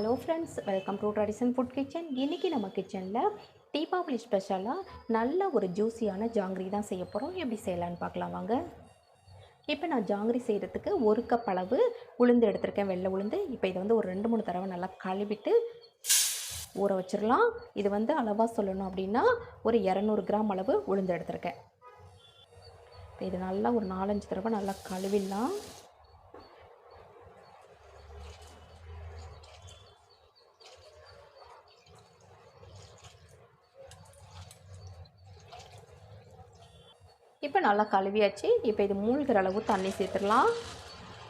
Hello friends welcome to tradition food kitchen இன்றைக்கி நம்ம கிச்சனில் தீபாவளி ஸ்பெஷலாக நல்ல ஒரு ஜூஸியான ஜாங்கிரி தான் செய்ய போகிறோம் எப்படி செய்யலான்னு பார்க்கலாம் வாங்க. இப்போ நான் ஜாங்கிரி செய்கிறதுக்கு ஒரு கப் அளவு உளுந்து எடுத்திருக்கேன் வெள்ளை உளுந்து. இப்போ இதை வந்து ஒரு ரெண்டு மூணு தடவை நல்லா கழுவிட்டு ஊற வச்சிடலாம். இது வந்து அளவாக சொல்லணும் அப்படின்னா ஒரு இரநூறு கிராம் அளவு உளுந்து எடுத்திருக்கேன். இப்போ இது நல்லா ஒரு நாலஞ்சு தடவை நல்லா கழுவிடலாம். இப்போ நல்லா கழுவியாச்சு. இப்போ இது மூழ்கிற அளவு தண்ணி சேர்த்துடலாம்.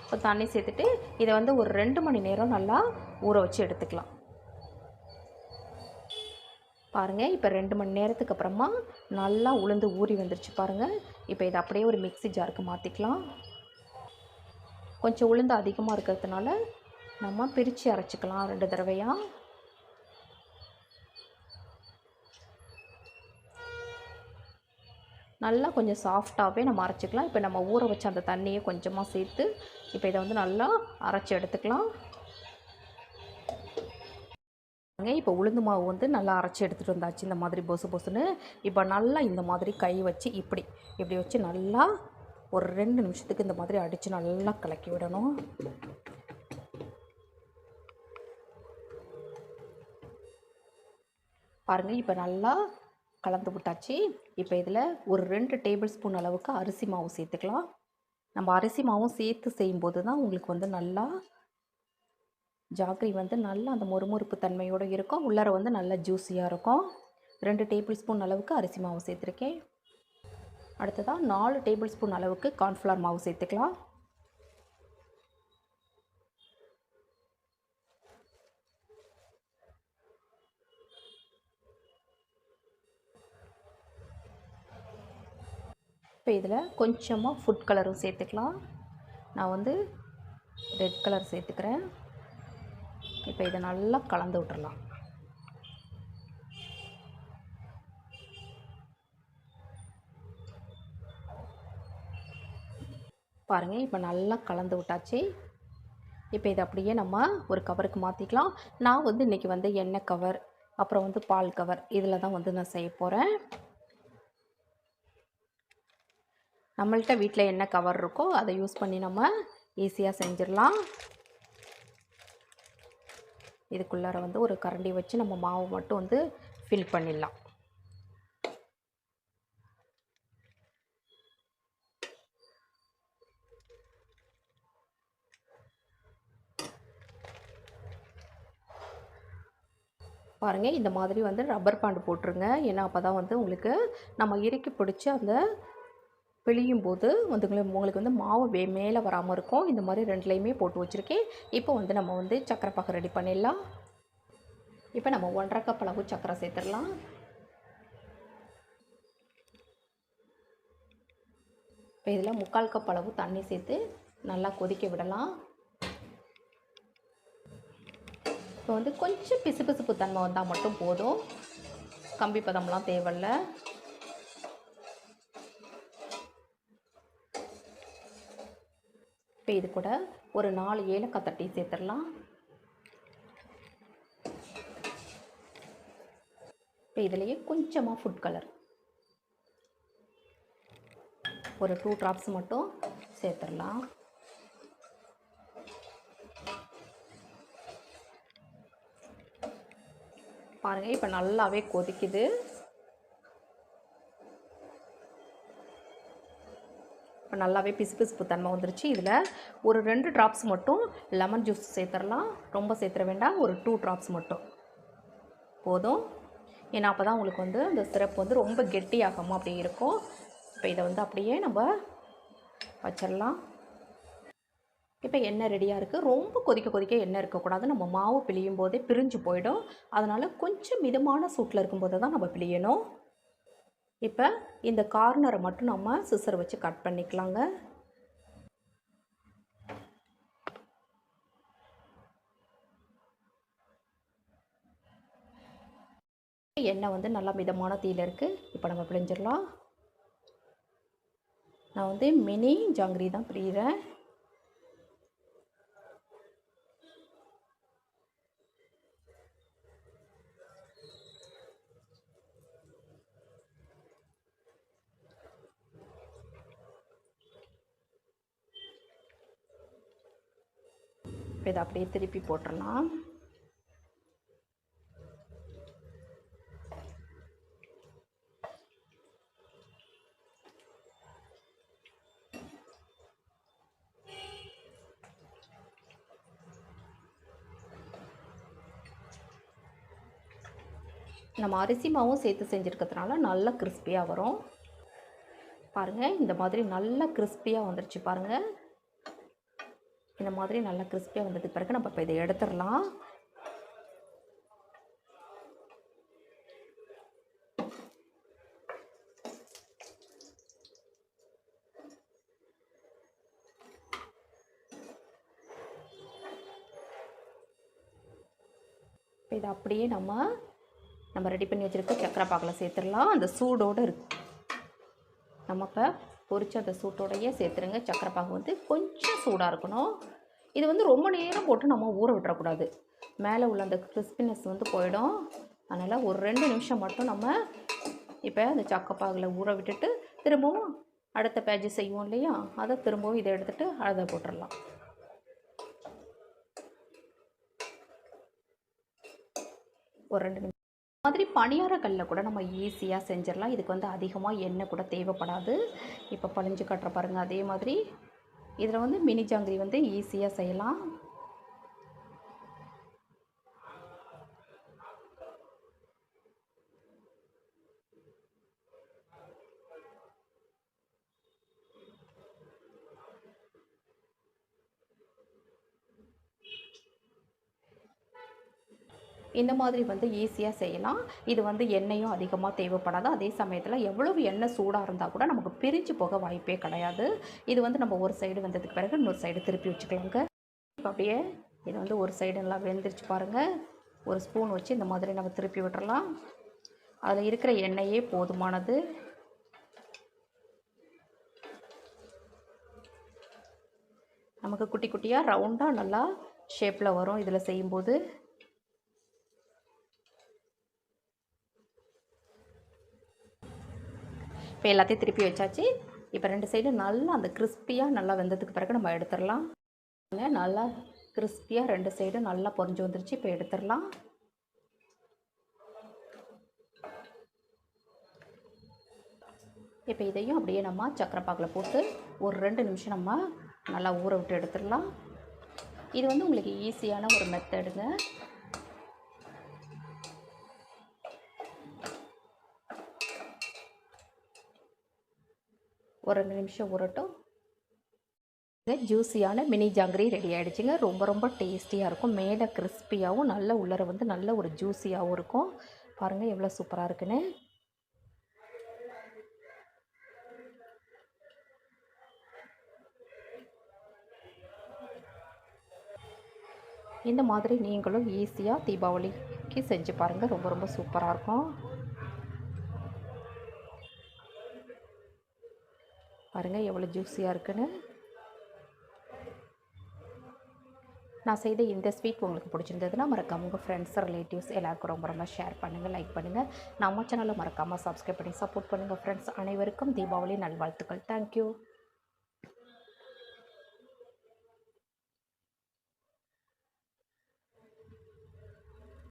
இப்போ தண்ணி சேர்த்துட்டு இதை வந்து ஒரு ரெண்டு மணி நேரம் நல்லா ஊற வச்சு எடுத்துக்கலாம். பாருங்கள் இப்போ ரெண்டு மணி நேரத்துக்கு அப்புறமா நல்லா உளுந்து ஊறி வந்துருச்சு பாருங்கள் இப்போ இதை அப்படியே ஒரு மிக்ஸி ஜாருக்கு மாற்றிக்கலாம் கொஞ்சம் உளுந்து அதிகமாக இருக்கிறதுனால நம்ம பிரித்து அரைச்சிக்கலாம் ரெண்டு தடவையாக நல்லா கொஞ்சம் சாஃப்டாகவே நம்ம அரைச்சிக்கலாம். இப்போ நம்ம ஊற வச்ச அந்த தண்ணியை கொஞ்சமாக சேர்த்து இப்போ இதை வந்து நல்லா அரைச்சி எடுத்துக்கலாம். இப்போ உளுந்து மாவு வந்து நல்லா அரைச்சி எடுத்துகிட்டு வந்தாச்சு. இந்த மாதிரி பொசு பொசுன்னு. இப்போ நல்லா இந்த மாதிரி கை வச்சு இப்படி இப்படி வச்சு நல்லா ஒரு ரெண்டு நிமிஷத்துக்கு இந்த மாதிரி அடித்து நல்லா கலக்கி விடணும். பாருங்கள் இப்போ நல்லா கலந்து விட்டாச்சு. இப்போ இதில் ஒரு ரெண்டு டேபிள் ஸ்பூன் அளவுக்கு அரிசி மாவு சேர்த்துக்கலாம். நம்ம அரிசி மாவும் சேர்த்து செய்யும்போது தான் உங்களுக்கு வந்து நல்லா ஜாங்கிரி வந்து நல்லா அந்த மொறுமொறுப்பு தன்மையோடு இருக்கும். உள்ளார வந்து நல்லா ஜூஸியாக இருக்கும். ரெண்டு டேபிள் ஸ்பூன் அளவுக்கு அரிசி மாவு சேர்த்துருக்கேன். அடுத்ததாக நாலு டேபிள் ஸ்பூன் அளவுக்கு கார்ன்ஃப்ளவர் மாவு சேர்த்துக்கலாம். இப்போ இதில் கொஞ்சமாக ஃபுட் கலரும் சேர்த்துக்கலாம். நான் வந்து ரெட் கலர் சேர்த்துக்கிறேன். இப்போ இதை நல்லா கலந்து விட்டுறலாம். பாருங்கள் இப்போ நல்லா கலந்து விட்டாச்சு. இப்போ இதை அப்படியே நம்ம ஒரு கவருக்கு மாற்றிக்கலாம் நான் வந்து இன்றைக்கி வந்து எண்ணெய் கவர் அப்புறம் வந்து பால் கவர் இதில் தான் வந்து நான் செய்ய போகிறேன் நம்மள்கிட்ட வீட்டில் என்ன கவர் இருக்கோ அதை யூஸ் பண்ணி நம்ம ஈஸியாக செஞ்சிடலாம். இதுக்குள்ளார வந்து ஒரு கரண்டி வச்சு நம்ம மாவு மட்டும் வந்து ஃபில் பண்ணிடலாம். பாருங்கள் இந்த மாதிரி வந்து ரப்பர் பேண்ட் போட்டுருங்க. ஏன்னா அப்போ தான் வந்து உங்களுக்கு நம்ம இறுக்கி பிடிச்சி அந்த பிழியும் போது வந்து உங்களுக்கு வந்து மாவு வே மேலே வராமல் இருக்கும். இந்த மாதிரி ரெண்டுலேயுமே போட்டு வச்சுருக்கேன். இப்போ வந்து நம்ம வந்து சக்கரை பாக்கு ரெடி பண்ணிடலாம். இப்போ நம்ம ஒன்றரை கப் அளவு சக்கரை சேர்த்துடலாம். இப்போ இதில் முக்கால் கப் அளவு தண்ணி சேர்த்து நல்லா கொதிக்க விடலாம். இப்போ வந்து கொஞ்சம் பிசு பிசுப்பு தன்மை வந்தால் மட்டும் போதும். கம்பி பதம்லாம் தேவையில்லை. இப்போ இது கூட ஒரு நாலு ஏலக்காய் தட்டி சேர்த்துடலாம். இப்போ இதுலேயே கொஞ்சமாக ஃபுட் கலர் ஒரு டூ ட்ராப்ஸ் மட்டும் சேர்த்துடலாம். பாருங்கள் இப்போ நல்லாவே கொதிக்குது. இப்போ நல்லாவே பிசு பிசுப்பு தன்மை வந்துருச்சு. இதில் ஒரு ரெண்டு ட்ராப்ஸ் மட்டும் லெமன் ஜூஸ் சேர்த்துடலாம். ரொம்ப சேர்த்துற வேண்டாம். ஒரு டூ ட்ராப்ஸ் மட்டும். போதும். ஏன்னா அப்போ தான் உங்களுக்கு வந்து அந்த சிரப் வந்து ரொம்ப கெட்டியாகாமல் அப்படி இருக்கும். இப்போ இதை வந்து அப்படியே நம்ம வச்சிடலாம். இப்போ எண்ணெய் ரெடியாக இருக்குது ரொம்ப கொதிக்க கொதிக்க எண்ணெய் இருக்கக்கூடாது. நம்ம மாவு பிழியும் போதே பிரிஞ்சு போயிடும். அதனால் கொஞ்சம் மிதமான சூட்டில் இருக்கும்போது தான் நம்ம பிழியணும். இப்போ இந்த கார்னரை மட்டும் நம்ம சிசர் வச்சு கட் பண்ணிக்கலாங்க. எண்ணெய் வந்து நல்லா மிதமான தீயில் இருக்குது இப்போ நம்ம பிழிஞ்சிடலாம். நான் வந்து மினி ஜாங்கிரி தான் பிரிகிறேன் இப்போ இதை அப்படியே திருப்பி போட்டுடலாம். நம்ம அரிசி மாவும் சேர்த்து செஞ்சுருக்கிறதுனால நல்லா கிறிஸ்பியாக வரும். பாருங்கள் இந்த மாதிரி நல்லா கிறிஸ்பியாக வந்துருச்சு பாருங்கள் இந்த மாதிரி நல்லா கிறிஸ்பியாக வந்ததுக்கு பிறகு நம்ம இப்போ இதை எடுத்துடலாம். இப்போ இதை அப்படியே நம்ம நம்ம ரெடி பண்ணி வச்சுருக்க சக்கரை பாக்கில் சேர்த்துடலாம். அந்த சூடோடு இருக்கு. நம்ம இப்போ பொரிச்ச அந்த சூட்டோடையே சேர்த்துருங்க. சக்கரை பாகு வந்து கொஞ்சம் சூடாக இருக்கணும். இது வந்து ரொம்ப நேரம் போட்டு நம்ம ஊற விட்டுறக்கூடாது. மேலே உள்ள அந்த கிறிஸ்பினஸ் வந்து போயிடும். அதனால் ஒரு ரெண்டு நிமிஷம் மட்டும் நம்ம இப்போ அந்த சக்கப்பாகில் ஊற விட்டுட்டு திரும்பவும் அடுத்த பேஜ் செய்வோம் இல்லையா? அதை திரும்பவும் இதை எடுத்துகிட்டு அதை போட்டுடலாம் ஒரு ரெண்டு நிமிஷம். மாதிரி பணியார கல்லில் கூட நம்ம ஈஸியாக செஞ்சிடலாம். இதுக்கு வந்து அதிகமாக எண்ணெய் கூட தேவைப்படாது. இப்போ பழிஞ்சு கட்டுற பாருங்கள் அதே மாதிரி இதில் வந்து மினி ஜாங்கிரி வந்து ஈஸியாக செய்யலாம். இந்த மாதிரி வந்து ஈஸியாக செய்யலாம். இது வந்து எண்ணெயும் அதிகமாக தேவைப்படாது. அதே சமயத்தில் எவ்வளவு எண்ணெய் சூடாக இருந்தால் கூட நமக்கு பிரிஞ்சு போக வாய்ப்பே கிடையாது. இது வந்து நம்ம ஒரு சைடு வந்ததுக்கு பிறகு இன்னொரு சைடு திருப்பி வச்சுக்கலாங்க. இப்போ அப்படியே இது வந்து ஒரு சைடு நல்லா வெந்துருச்சு பாருங்கள் ஒரு ஸ்பூன் வச்சு இந்த மாதிரி நம்ம திருப்பி விட்டுறலாம். அதில் இருக்கிற எண்ணெயே போதுமானது. நமக்கு குட்டி குட்டியாக ரவுண்டாக நல்லா ஷேப்பில் வரும். இதில் செய்யும்போது இப்போ எல்லாத்தையும் திருப்பி வச்சாச்சு. இப்போ ரெண்டு சைடும் நல்லா அந்த கிறிஸ்பியாக நல்லா வெந்ததுக்கு பிறகு நம்ம எடுத்துடலாம். நல்லா கிறிஸ்பியாக ரெண்டு சைடும் நல்லா பொரிஞ்சு வந்துருச்சு. இப்போ எடுத்துடலாம். இப்போ இதையும் அப்படியே நம்ம சக்கரை பாக்கில் போட்டு ஒரு ரெண்டு நிமிஷம் நம்ம நல்லா ஊற விட்டு எடுத்துடலாம். இது வந்து உங்களுக்கு ஈஸியான ஒரு மெத்தடுங்க ஒரு ரெண்டு நிமிஷம் ஊறட்டும் ஜூஸியான மினி ஜாங்கிரி ரெடி ஆகிடுச்சிங்க ரொம்ப ரொம்ப டேஸ்டியாக இருக்கும். மேலே கிறிஸ்பியாகவும் நல்ல உள்ளர வந்து நல்ல ஒரு ஜூஸியாகவும் இருக்கும். பாருங்கள் எவ்வளோ சூப்பராக இருக்குன்னு. இந்த மாதிரி நீங்களும் ஈஸியாக தீபாவளிக்கு செஞ்சு பாருங்கள் ரொம்ப ரொம்ப சூப்பராக இருக்கும். பாருங்கள் எவ்வளோ ஜூஸியாக இருக்குன்னு. நான் செய்த இந்த ஸ்வீட் உங்களுக்கு பிடிச்சிருந்ததுன்னா மறக்காம உங்கள் ஃப்ரெண்ட்ஸ் ரிலேட்டிவ்ஸ் எல்லாருக்கும் ரொம்ப ரொம்ப ஷேர் பண்ணுங்கள் லைக் பண்ணுங்கள் நம்ம சேனலை மறக்காமல் சப்ஸ்கிரைப் பண்ணி சப்போர்ட் பண்ணுங்கள் ஃப்ரெண்ட்ஸ் அனைவருக்கும் தீபாவளி நல்வாழ்த்துக்கள். தேங்க்யூ